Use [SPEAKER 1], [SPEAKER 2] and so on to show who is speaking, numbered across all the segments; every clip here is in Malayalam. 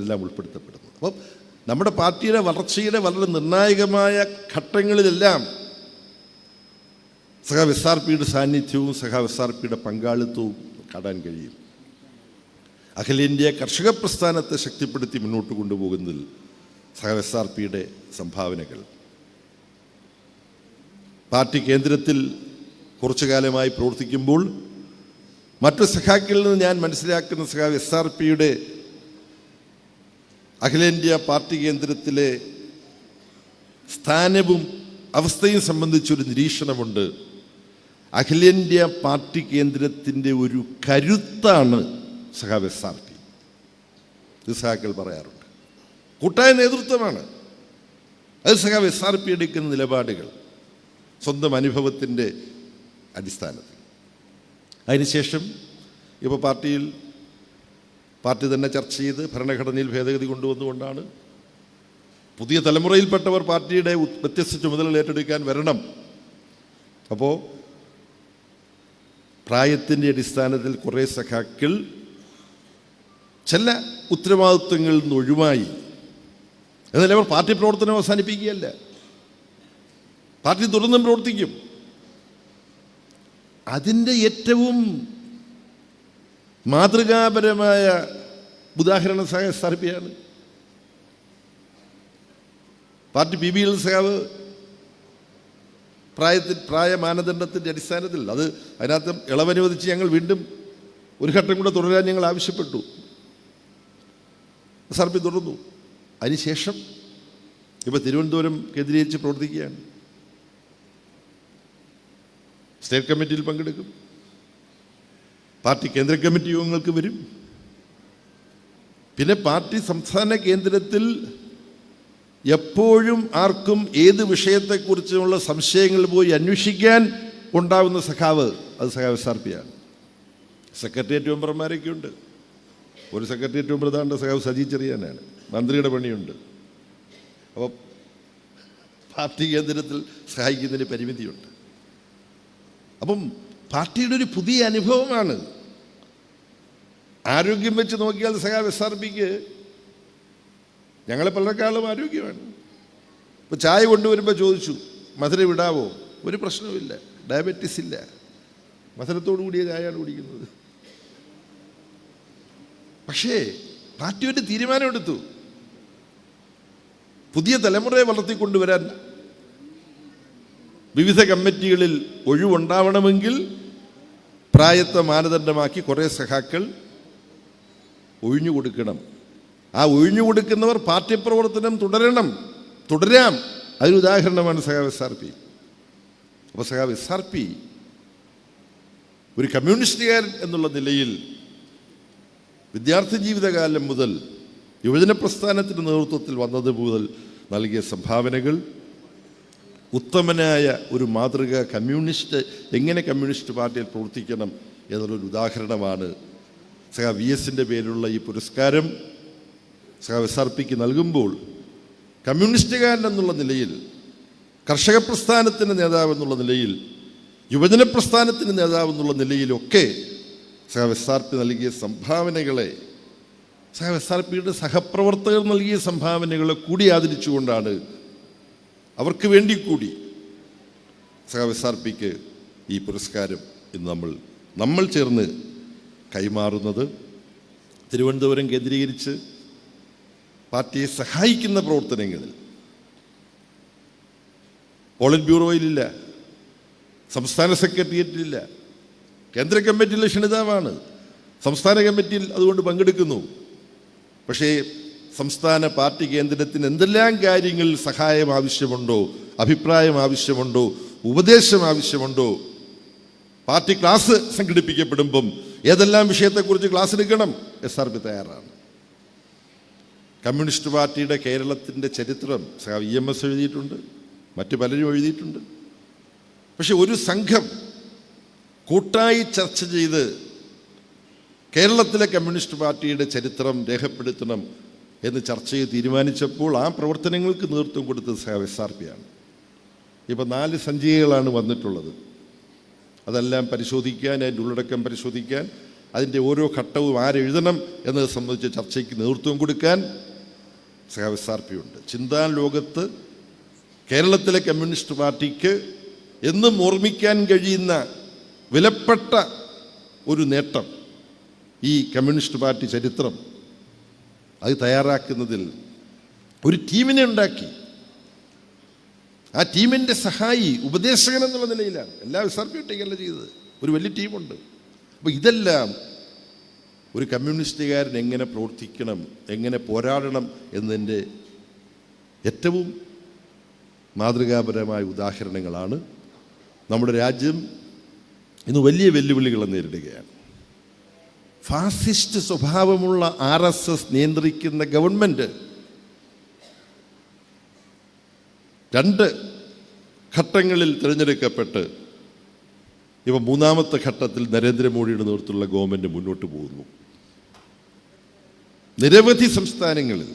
[SPEAKER 1] എല്ലാം ഉൾപ്പെടുത്തപ്പെടുന്നത് അപ്പം നമ്മുടെ പാർട്ടിയുടെ വളർച്ചയുടെ വളരെ നിർണായകമായ ഘട്ടങ്ങളിലെല്ലാം സഖാവ് എസ് ആർ പിയുടെ സാന്നിധ്യവും സഖാവ് എസ് ആർ പിയുടെ പങ്കാളിത്തവും കാണാൻ കഴിയും. അഖിലേന്ത്യാ കർഷക പ്രസ്ഥാനത്തെ ശക്തിപ്പെടുത്തി മുന്നോട്ട് കൊണ്ടുപോകുന്നതിൽ സഖാവ് എസ് ആർ പിയുടെ സംഭാവനകൾ. പാർട്ടി കേന്ദ്രത്തിൽ കുറച്ചു കാലമായി പ്രവർത്തിക്കുമ്പോൾ മറ്റു സഖാക്കളിൽ നിന്ന് ഞാൻ മനസ്സിലാക്കുന്ന സഖാവ് എസ് ആർ പിയുടെ അഖിലേന്ത്യാ പാർട്ടി കേന്ദ്രത്തിലെ സ്ഥാനവും അവസ്ഥയും സംബന്ധിച്ചൊരു നിരീക്ഷണമുണ്ട്. അഖിലേന്ത്യാ പാർട്ടി കേന്ദ്രത്തിന്റെ ഒരു കരുത്താണ് സഹാബ് എസ് ആർ പി. ഇത് സഖാക്കൾ പറയാറുണ്ട്. കൂട്ടായ നേതൃത്വമാണ്. അത് സഹാബ് എസ് ആർ പി എടുക്കുന്ന നിലപാടുകൾ. സ്വന്തം അനുഭവത്തിന്റെ അടിസ്ഥാനത്തിൽ. അതിനുശേഷം ഇപ്പോൾ പാർട്ടിയിൽ പാർട്ടി തന്നെ ചർച്ച ചെയ്ത് ഭരണഘടനയിൽ ഭേദഗതി കൊണ്ടുവന്നുകൊണ്ടാണ് പുതിയ തലമുറയിൽപ്പെട്ടവർ പാർട്ടിയുടെ വ്യത്യസ്ത ചുമതലകൾ ഏറ്റെടുക്കാൻ വരണം. അപ്പോൾ പ്രായത്തിന്റെ അടിസ്ഥാനത്തിൽ കുറേ സഖാക്കൾ ചില ഉത്തരവാദിത്വങ്ങളിൽ നിന്ന് ഒഴിവായി. അവർ പാർട്ടി പ്രവർത്തനം അവസാനിപ്പിക്കുകയല്ല. പാർട്ടി തുടർന്നും പ്രവർത്തിക്കും. അതിന്റെ ഏറ്റവും മാതൃകാപരമായ ഉദാഹരണ സഹ ആണ് പാർട്ടി പി ബി എൽ സഹാവ് പ്രായത്തിൽ പ്രായ മാനദണ്ഡത്തിന്റെ അടിസ്ഥാനത്തിൽ അത് അതിനകത്ത് ഇളവനുവദിച്ച് ഞങ്ങൾ വീണ്ടും ഒരു ഘട്ടം കൂടെ തുടരാൻ ഞങ്ങൾ ആവശ്യപ്പെട്ടു. സർപ്പി തുടർന്നു. അതിനുശേഷം ഇപ്പോൾ തിരുവനന്തപുരം കേന്ദ്രീകരിച്ച് പ്രവർത്തിക്കുകയാണ്. സ്റ്റേറ്റ് കമ്മിറ്റിയിൽ പങ്കെടുക്കും. പാർട്ടി കേന്ദ്ര കമ്മിറ്റി യോഗങ്ങൾക്ക് വരും. പിന്നെ പാർട്ടി സംസ്ഥാന കേന്ദ്രത്തിൽ എപ്പോഴും ആർക്കും ഏത് വിഷയത്തെക്കുറിച്ചുള്ള സംശയങ്ങൾ പോയി അന്വേഷിക്കാൻ ഉണ്ടാവുന്ന സഖാവ് അത് സഖാവ് എസ് ആർ പി ആണ് സെക്രട്ടേറിയറ്റ് മെമ്പർമാരൊക്കെ ഉണ്ട്. ഒരു സെക്രട്ടേറിയറ്റ് മെമ്പർ താണ്ട സഖാവ് സജി ചെറിയാനാണ്. മന്ത്രിയുടെ പണിയുണ്ട്. അപ്പോൾ പാർട്ടി കേന്ദ്രത്തിൽ സഹായിക്കുന്നതിന് പരിമിതിയുണ്ട്. അപ്പം പാർട്ടിയുടെ ഒരു പുതിയ അനുഭവമാണ് ആരോഗ്യം വെച്ച് നോക്കിയാൽ സഖാവ് എസ് ആർ പിക്ക് ഞങ്ങളെ പലരെക്കാളും ആരോഗ്യമാണ്. ഇപ്പോൾ ചായ കൊണ്ടുവരുമ്പോൾ ചോദിച്ചു മധുര വിടാവോ? ഒരു പ്രശ്നവുമില്ല ഡയബറ്റീസ് ഇല്ല. മധുരത്തോടു കൂടിയ ചായയാണ് കുടിക്കുന്നത്. പക്ഷേ പാർട്ടി ഒരു തീരുമാനമെടുത്തു പുതിയ തലമുറയെ വളർത്തിക്കൊണ്ടുവരാൻ വിവിധ കമ്മിറ്റികളിൽ ഒഴിവുണ്ടാവണമെങ്കിൽ പ്രായത്തെ മാനദണ്ഡമാക്കി കുറേ സഖാക്കൾ ഒഴിഞ്ഞു കൊടുക്കണം. ആ ഒഴിഞ്ഞു കൊടുക്കുന്നവർ പാർട്ടി പ്രവർത്തനം തുടരണം. തുടരാം. അതിന് ഉദാഹരണമാണ് എസ് ആർ പി. അപ്പോൾ സഖാവ് എസ് ആർ പി ഒരു കമ്മ്യൂണിസ്റ്റുകാരൻ എന്നുള്ള നിലയിൽ വിദ്യാർത്ഥി ജീവിതകാലം മുതൽ യുവജന പ്രസ്ഥാനത്തിന്റെ നേതൃത്വത്തിൽ വന്നത് മുതൽ നൽകിയ സംഭാവനകൾ ഉത്തമനായ ഒരു മാതൃക കമ്മ്യൂണിസ്റ്റ് എങ്ങനെ കമ്മ്യൂണിസ്റ്റ് പാർട്ടിയിൽ പ്രവർത്തിക്കണം എന്നുള്ളൊരു ഉദാഹരണമാണ് സഖാ വി എസിന്റെ പേരിലുള്ള ഈ പുരസ്കാരം സഹ എസ് ആർ പിക്ക് നൽകുമ്പോൾ കമ്മ്യൂണിസ്റ്റുകാരൻ എന്നുള്ള നിലയിൽ കർഷക പ്രസ്ഥാനത്തിന്റെ നേതാവ് എന്നുള്ള നിലയിൽ യുവജന പ്രസ്ഥാനത്തിന്റെ നേതാവ് എന്നുള്ള നിലയിലൊക്കെ സഹ എസ് ആർ പി നൽകിയ സംഭാവനകളെ സഹ എസ് ആർ പിയുടെ സഹപ്രവർത്തകർ നൽകിയ സംഭാവനകളെ കൂടി ആദരിച്ചുകൊണ്ടാണ് അവർക്ക് വേണ്ടി കൂടി സഹ എസ് ആർ പിക്ക് ഈ പുരസ്കാരം ഇന്ന് നമ്മൾ നമ്മൾ ചേർന്ന് കൈമാറുന്നത്. തിരുവനന്തപുരം കേന്ദ്രീകരിച്ച് പാർട്ടിയെ സഹായിക്കുന്ന പ്രവർത്തനങ്ങളിൽ പോളിറ്റ് ബ്യൂറോയിലില്ല സംസ്ഥാന സെക്രട്ടേറിയറ്റിലില്ല കേന്ദ്ര കമ്മിറ്റിയിലെ ക്ഷണിതാവാണ് സംസ്ഥാന കമ്മിറ്റിയിൽ അതുകൊണ്ട് പങ്കെടുക്കുന്നു. പക്ഷേ സംസ്ഥാന പാർട്ടി കേന്ദ്രത്തിന് എന്തെല്ലാം കാര്യങ്ങളിൽ സഹായം ആവശ്യമുണ്ടോ അഭിപ്രായം ആവശ്യമുണ്ടോ ഉപദേശം ആവശ്യമുണ്ടോ പാർട്ടി ക്ലാസ് സംഘടിപ്പിക്കപ്പെടുമ്പം ഏതെല്ലാം വിഷയത്തെക്കുറിച്ച് ക്ലാസ് എടുക്കണം? എസ് ആർ പി തയ്യാറാണ്. കമ്മ്യൂണിസ്റ്റ് പാർട്ടിയുടെ കേരളത്തിന്റെ ചരിത്രം ഇ എം എസ് എഴുതിയിട്ടുണ്ട് മറ്റ് പലരും എഴുതിയിട്ടുണ്ട്. പക്ഷെ ഒരു സംഘം കൂട്ടായി ചർച്ച ചെയ്ത് കേരളത്തിലെ കമ്മ്യൂണിസ്റ്റ് പാർട്ടിയുടെ ചരിത്രം രേഖപ്പെടുത്തണം എന്ന് ചർച്ച ചെയ്ത് തീരുമാനിച്ചപ്പോൾ ആ പ്രവർത്തനങ്ങൾക്ക് നേതൃത്വം കൊടുത്തത് എസ് ആർ പി ആണ്. ഇപ്പം നാല് സഞ്ചികകളാണ് വന്നിട്ടുള്ളത്. അതെല്ലാം പരിശോധിക്കാൻ അതിന്റെ ഉള്ളടക്കം പരിശോധിക്കാൻ അതിന്റെ ഓരോ ഘട്ടവും ആരെഴുതണം എന്നത് സംബന്ധിച്ച് ചർച്ചയ്ക്ക് നേതൃത്വം കൊടുക്കാൻ പി ഉണ്ട് ചിന്താ ലോകത്ത് കേരളത്തിലെ കമ്മ്യൂണിസ്റ്റ് പാർട്ടിക്ക് എന്നും ഓർമ്മിക്കാൻ കഴിയുന്ന വിലപ്പെട്ട ഒരു നേട്ടം ഈ കമ്മ്യൂണിസ്റ്റ് പാർട്ടി ചരിത്രം അത് തയ്യാറാക്കുന്നതിൽ ഒരു ടീമിനെ ഉണ്ടാക്കി. ആ ടീമിന്റെ സഹായി ഉപദേശകൻ എന്നുള്ള നിലയിലാണ്. എല്ലാ ആർ ചെയ്തത്. ഒരു വലിയ ടീമുണ്ട്. അപ്പോൾ ഇതെല്ലാം ഒരു കമ്മ്യൂണിസ്റ്റുകാരൻ എങ്ങനെ പ്രവർത്തിക്കണം എങ്ങനെ പോരാടണം എന്നതിന്റെ ഏറ്റവും മാതൃകാപരമായ ഉദാഹരണങ്ങളാണ് നമ്മുടെ രാജ്യം ഇന്ന് വലിയ വെല്ലുവിളികൾ നേരിടുകയാണ്. ഫാസിസ്റ്റ് സ്വഭാവമുള്ള ആർ എസ് എസ് നിയന്ത്രിക്കുന്ന ഗവൺമെന്റ് രണ്ട് ഘട്ടങ്ങളിൽ തിരഞ്ഞെടുക്കപ്പെട്ട് ഇപ്പോൾ മൂന്നാമത്തെ ഘട്ടത്തിൽ നരേന്ദ്രമോദിയുടെ നേതൃത്വത്തിലുള്ള ഗവൺമെന്റ് മുന്നോട്ട് പോകുന്നു. നിരവധി സംസ്ഥാനങ്ങളിൽ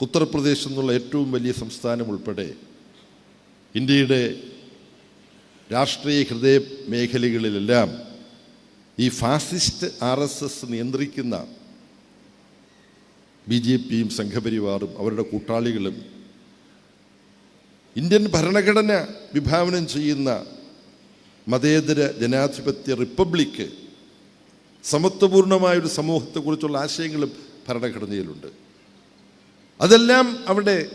[SPEAKER 1] ഉത്തർപ്രദേശ് എന്നുള്ള ഏറ്റവും വലിയ സംസ്ഥാനം ഉൾപ്പെടെ ഇന്ത്യയുടെ രാഷ്ട്രീയ ഹൃദയ മേഖലകളിലെല്ലാം ഈ ഫാസിസ്റ്റ് ആർ എസ് എസ് നിയന്ത്രിക്കുന്ന ബി ജെ പിയും സംഘപരിവാറും അവരുടെ കൂട്ടാളികളും ഇന്ത്യൻ ഭരണഘടന വിഭാവനം ചെയ്യുന്ന മതേതര ജനാധിപത്യ റിപ്പബ്ലിക്ക് സമത്വപൂർണമായൊരു സമൂഹത്തെക്കുറിച്ചുള്ള ആശയങ്ങളും ഭരണഘടനയിലുണ്ട്. അതെല്ലാം അവിടെ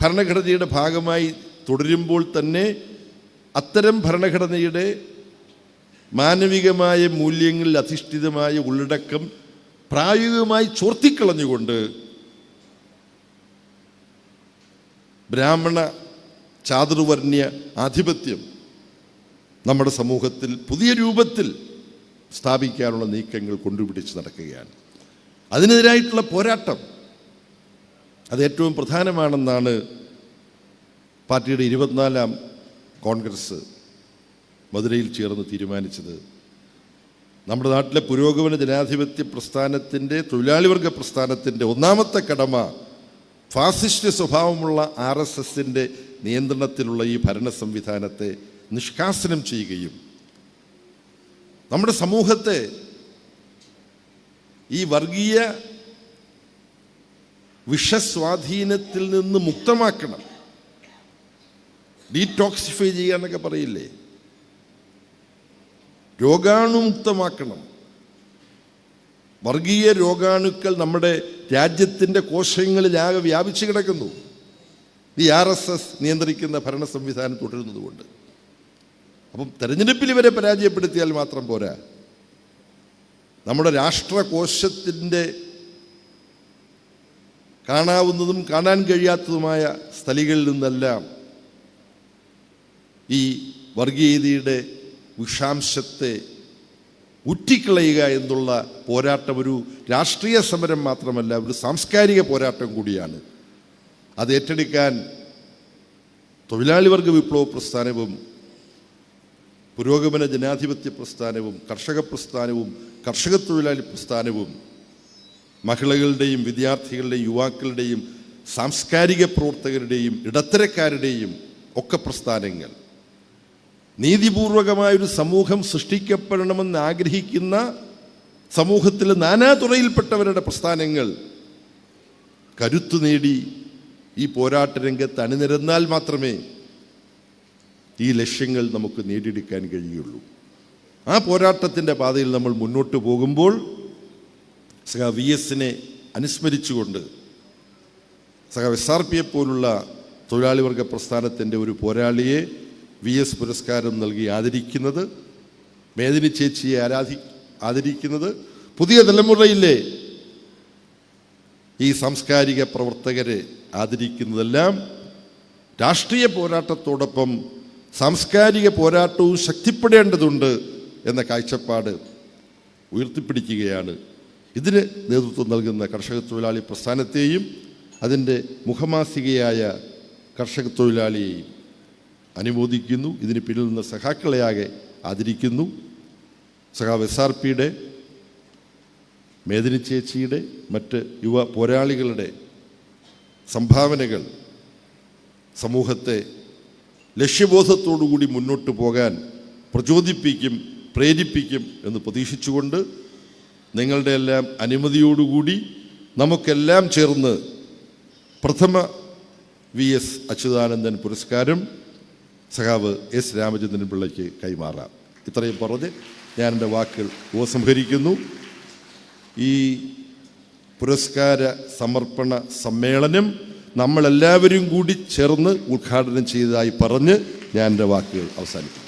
[SPEAKER 1] ഭരണഘടനയുടെ ഭാഗമായി തുടരുമ്പോൾ തന്നെ അത്തരം ഭരണഘടനയുടെ മാനവികമായ മൂല്യങ്ങളിൽ അധിഷ്ഠിതമായ ഉള്ളടക്കം പ്രായോഗികമായി ചോർത്തിക്കളഞ്ഞുകൊണ്ട് ബ്രാഹ്മണ ചാതുർവർണ്യ ആധിപത്യം നമ്മുടെ സമൂഹത്തിൽ പുതിയ രൂപത്തിൽ സ്ഥാപിക്കാനുള്ള നീക്കങ്ങൾ കൊണ്ടുപിടിച്ച് നടക്കുകയാണ്. അതിനെതിരായിട്ടുള്ള പോരാട്ടം അത് ഏറ്റവും പ്രധാനമാണെന്നാണ് പാർട്ടിയുടെ ഇരുപത്തിനാലാം കോൺഗ്രസ് മധുരയിൽ ചേർന്ന് തീരുമാനിച്ചത്. നമ്മുടെ നാട്ടിലെ പുരോഗമന ജനാധിപത്യ പ്രസ്ഥാനത്തിന്റെ തൊഴിലാളി വർഗ പ്രസ്ഥാനത്തിന്റെ ഒന്നാമത്തെ കടമ ഫാസിസ്റ്റ് സ്വഭാവമുള്ള ആർ എസ് എസിന്റെ നിയന്ത്രണത്തിലുള്ള ഈ ഭരണ സംവിധാനത്തെ നിഷ്കാസനം ചെയ്യുകയും നമ്മുടെ സമൂഹത്തെ ഈ വർഗീയ വിഷസ്വാധീനത്തിൽ നിന്ന് മുക്തമാക്കണം. ഡീടോക്സിഫൈ ചെയ്യുക എന്നൊക്കെ പറയില്ലേ? രോഗാണുമുക്തമാക്കണം. വർഗീയ രോഗാണുക്കൾ നമ്മുടെ രാജ്യത്തിന്റെ കോശങ്ങളിലാകെ വ്യാപിച്ചു കിടക്കുന്നു. ഈ ആർ എസ് എസ് നിയന്ത്രിക്കുന്ന ഭരണ സംവിധാനം തുടരുന്നതുകൊണ്ട്. അപ്പം തെരഞ്ഞെടുപ്പിൽ ഇവരെ പരാജയപ്പെടുത്തിയാൽ മാത്രം പോരാ. നമ്മുടെ രാഷ്ട്രകോശത്തിന്റെ കാണാവുന്നതും കാണാൻ കഴിയാത്തതുമായ സ്ഥലികളിൽ നിന്നെല്ലാം ഈ വർഗീയതയുടെ വിഷാംശത്തെ ഉറ്റിക്കളയുക എന്നുള്ള പോരാട്ടം ഒരു രാഷ്ട്രീയ സമരം മാത്രമല്ല ഒരു സാംസ്കാരിക പോരാട്ടം കൂടിയാണ്. അത് ഏറ്റെടുക്കാൻ തൊഴിലാളി വർഗ വിപ്ലവ പ്രസ്ഥാനവും പുരോഗമന ജനാധിപത്യ പ്രസ്ഥാനവും കർഷക പ്രസ്ഥാനവും കർഷക തൊഴിലാളി പ്രസ്ഥാനവും മഹിളകളുടെയും വിദ്യാർത്ഥികളുടെയും യുവാക്കളുടെയും സാംസ്കാരിക പ്രവർത്തകരുടെയും ഇടത്തരക്കാരുടെയും ഒക്കെ പ്രസ്ഥാനങ്ങൾ. നീതിപൂർവകമായൊരു സമൂഹം സൃഷ്ടിക്കപ്പെടണമെന്ന് ആഗ്രഹിക്കുന്ന സമൂഹത്തിലെ നാനാതുറയിൽപ്പെട്ടവരുടെ പ്രസ്ഥാനങ്ങൾ കരുത്തു നേടി ഈ പോരാട്ട രംഗത്ത് അണിനിരന്നാൽ മാത്രമേ ഈ ലക്ഷ്യങ്ങൾ നമുക്ക് നേടിയെടുക്കാൻ കഴിയുള്ളൂ. ആ പോരാട്ടത്തിന്റെ പാതയിൽ നമ്മൾ മുന്നോട്ട് പോകുമ്പോൾ സഹ വി എസിനെ അനുസ്മരിച്ചുകൊണ്ട് സഹ എസ് ആർ പിയെ പോലുള്ള തൊഴിലാളി വർഗ പ്രസ്ഥാനത്തിന്റെ ഒരു പോരാളിയെ വി എസ് പുരസ്കാരം നൽകി ആദരിക്കുന്നത് മേദിനി ചേച്ചിയെ ആരാധി ആദരിക്കുന്നത് പുതിയ തലമുറയിലെ ഈ സാംസ്കാരിക പ്രവർത്തകരെ ആദരിക്കുന്നതെല്ലാം രാഷ്ട്രീയ പോരാട്ടത്തോടൊപ്പം സാംസ്കാരിക പോരാട്ടവും ശക്തിപ്പെടേണ്ടതുണ്ട് എന്ന കാഴ്ചപ്പാട് ഉയർത്തിപ്പിടിക്കുകയാണ്. ഇതിന് നേതൃത്വം നൽകുന്ന കർഷക തൊഴിലാളി പ്രസ്ഥാനത്തെയും അതിന്റെ മുഖമാസികയായ കർഷക തൊഴിലാളിയെയും അനുമോദിക്കുന്നു ഇതിന് പിന്നിൽ നിന്ന് സഖാക്കളെയാകെ ആദരിക്കുന്നു. സഖാവ് എസ് ആർ പിയുടെ മേദിനി ചേച്ചിയുടെ മറ്റ് യുവ പോരാളികളുടെ സംഭാവനകൾ സമൂഹത്തെ ലക്ഷ്യബോധത്തോടുകൂടി മുന്നോട്ട് പോകാൻ പ്രചോദിപ്പിക്കും പ്രേരിപ്പിക്കും എന്ന് പ്രതീക്ഷിച്ചുകൊണ്ട് നിങ്ങളുടെ എല്ലാം അനുമതിയോടുകൂടി നമുക്കെല്ലാം ചേർന്ന് പ്രഥമ വി എസ് അച്യുതാനന്ദൻ പുരസ്കാരം സഖാവ് എസ് രാമചന്ദ്രൻ പിള്ളയ്ക്ക് കൈമാറാം. ഇത്രയും പറഞ്ഞ് ഞാൻ എന്റെ വാക്കുകൾ ഉപസംഹരിക്കുന്നു. ഈ പുരസ്കാര സമർപ്പണ സമ്മേളനം നമ്മളെല്ലാവരും കൂടി ചേർന്ന് ഉദ്ഘാടനം ചെയ്തതായി പറഞ്ഞ് ഞാൻ എന്റെ വാക്കുകൾ അവസാനിപ്പിക്കും